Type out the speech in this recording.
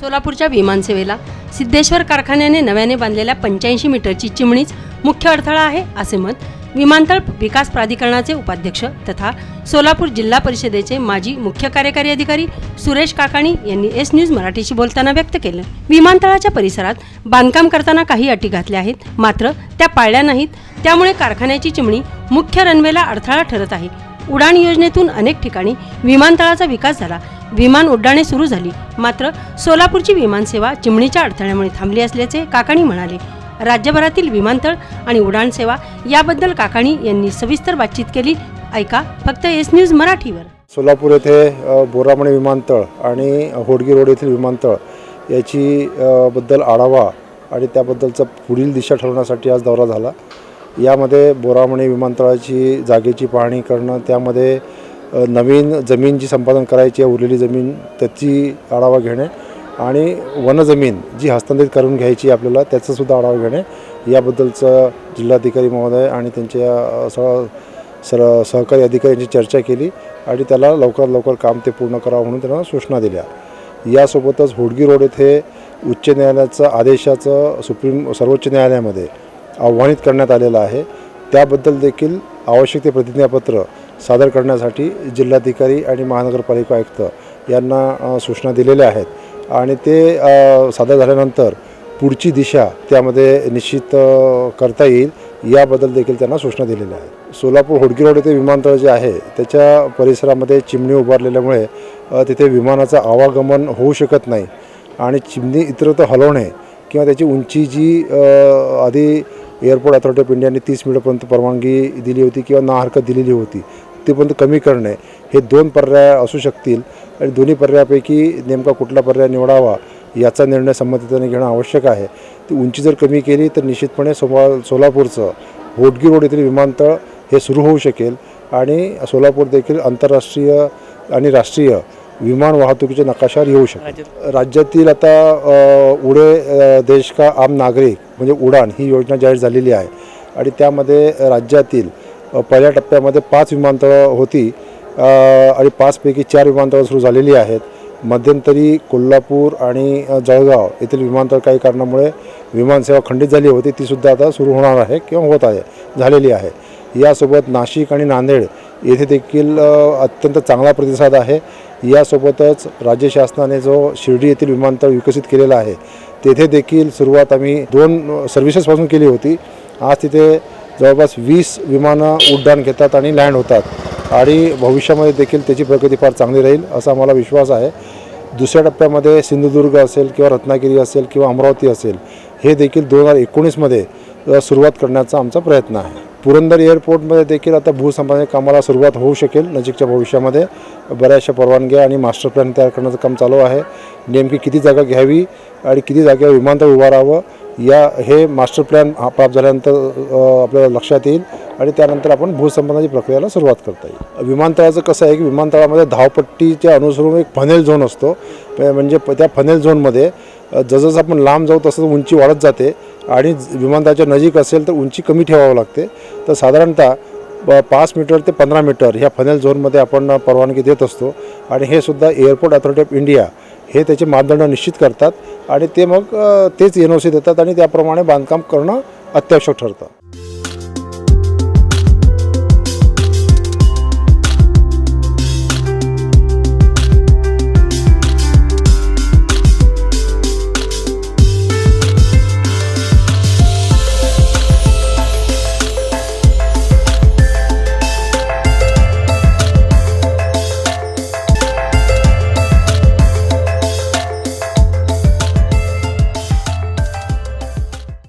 सोलापूरच्या विमानसेवेला सिद्धेश्वर कारखान्याने नव्याने बांधलेल्या पंच्याऐंशी मीटरची चिमणीच मुख्य अडथळा आहे असे मत विमानतळ विकास प्राधिकरणाचे उपाध्यक्ष तथा सोलापूर जिल्हा परिषदेचे माजी मुख्य कार्यकारी अधिकारी सुरेश काकाणी यांनी एस न्यूज मराठीशी बोलताना व्यक्त केलं. विमानतळाच्या परिसरात बांधकाम करताना काही अटी घातल्या आहेत मात्र त्या पाळल्या नाहीत. त्यामुळे कारखान्याची चिमणी मुख्य रनवेला अडथळा ठरत आहे. उडान योजनेतून अनेक ठिकाणी विमानतळाचा विकास झाला. विमान उड्डाणे सुरू झाली. मात्र सोलापूरची विमानसेवा चिमणीच्या अडथळ्यामुळे थांबली असल्याचे काकाणी म्हणाले. राज्यभरातील विमानतळ आणि उडाण सेवा याबद्दल काकाणी यांनी सविस्तर बातचीत केली. ऐका फक्त एस न्यूज मराठीवर. सोलापूर येथे अ, बोरामणी विमानतळ आणि होडगी रोड येथील विमानतळ याची बद्दल आढावा आणि त्याबद्दलचा पुढील दिशा ठरवण्यासाठी आज दौरा झाला. यामध्ये बोरामणी विमानतळाची जागेची पाहणी करणं त्यामध्ये नवीन जमीन जी संपादन करायची आहे उरलेली जमीन त्याची आढावा घेणे आणि वनजमीन जी हस्तांतरित करून घ्यायची आपल्याला त्याचासुद्धा आढावा घेणे. याबद्दलचं जिल्हाधिकारी महोदय आणि त्यांच्या सह सर सहकारी अधिकाऱ्यांची चर्चा केली आणि त्याला लवकरात लवकर काम ते पूर्ण करावं म्हणून त्यांना सूचना दिल्या. यासोबतच होडगी रोड येथे उच्च न्यायालयाचं आदेशाचं सुप्रीम सर्वोच्च न्यायालयामध्ये आव्हानित करण्यात आलेलं आहे. त्याबद्दल देखील आवश्यक ते प्रतिज्ञापत्र सादर करण्यासाठी जिल्हाधिकारी आणि महानगरपालिका आयुक्त यांना सूचना दिलेल्या आहेत. आणि ते सादर झाल्यानंतर पुढची दिशा त्यामध्ये निश्चित करता येईल याबद्दल देखील त्यांना सूचना दिलेल्या आहेत. सोलापूर होडकी रोड येथे विमानतळ जे आहे त्याच्या परिसरामध्ये चिमणी उभारलेल्यामुळे तिथे विमानाचं आवागमन होऊ शकत नाही. आणि चिमणी इतरत्र हलवणे किंवा त्याची उंची जी आधी एअरपोर्ट अथॉरिटी ऑफ इंडियाने तीस मिनिटपर्यंत परवानगी दिली होती किंवा ना हरकत दिलेली होती. तेपर्यंत कमी करणे. हे दोन पर्याय असू शकतील आणि दोन्ही पर्यायापैकी नेमका कुठला पर्याय निवडावा याचा निर्णय संमतीने घेणं आवश्यक आहे. ती उंची जर कमी केली तर निश्चितपणे सोमा सोलापूरचं होडगी रोड येथील विमानतळ हे सुरू होऊ शकेल आणि सोलापूर देखील आंतरराष्ट्रीय आणि राष्ट्रीय विमान वाहतुकीच्या नकाशावर येऊ शकेल राज्यातील आता उडे देश का आम नागरिक म्हणजे उडान ही योजना जाहीर झालेली आहे. आणि त्यामध्ये राज्यातील पहिल्या टप्प्यामध्ये पाच विमानतळं होती. आणि पाचपैकी चार विमानतळं सुरू झालेली आहेत. मध्यंतरी कोल्हापूर आणि जळगाव येथील विमानतळ काही कारणामुळे विमानसेवा खंडित झाली होती. तीसुद्धा आता सुरू होणार आहे किंवा होत आहे झालेली आहे. यासोबत नाशिक आणि नांदेड येथे देखील अत्यंत चांगला प्रतिसाद आहे. यासोबतच राज्य शासनाने जो शिर्डी येथील विमानतळ विकसित केलेला आहे तेथे देखील सुरुवात आम्ही दोन सर्व्हिसेसपासून केली होती. आज तिथे जवळपास वीस विमानं उड्डाण घेतात आणि लँड होतात. आणि भविष्यामध्ये देखील त्याची प्रगती फार चांगली राहील असा मला विश्वास आहे. दुसऱ्या टप्प्यामध्ये सिंधुदुर्ग असेल किंवा रत्नागिरी असेल किंवा अमरावती असेल हे देखील दोन हजार एकोणीसमध्ये सुरुवात करण्याचा आमचा प्रयत्न आहे. पुरंदर एअरपोर्टमध्ये देखील आता भूसंपादन कामाला सुरुवात होऊ शकेल नजीकच्या भविष्यामध्ये. बऱ्याचशा परवानग्या आणि मास्टर प्लॅन तयार करण्याचं काम चालू आहे. नेमकी किती जागा घ्यावी आणि किती जागेवर विमानतळ उभारावं या हे मास्टर प्लॅन हा प्राप्त झाल्यानंतर आपल्याला लक्षात येईल आणि त्यानंतर आपण भूसंपादनाची प्रक्रियेला सुरुवात करता येईल. विमानतळाचं कसं आहे की विमानतळामध्ये धावपट्टीच्या अनुसरून एक फनेल झोन असतो. म्हणजे प- त्या फनेल झोनमध्ये जसजसं आपण लांब जाऊ तसं उंची वाढत जाते. आणि विमानतळाच्या नजीक असेल तर उंची कमी ठेवावं लागते. तर साधारणतः पाच मीटर ते पंधरा मीटर ह्या फनेल झोनमध्ये आपण परवानगी देत असतो. आणि हे सुद्धा एअरपोर्ट अथॉरिटी ऑफ इंडिया हे त्याचे मापदंड निश्चित करतात. आणि ते मग तेच एन ओ सी देतात आणि त्याप्रमाणे बांधकाम करणं अत्यावश्यक ठरतं.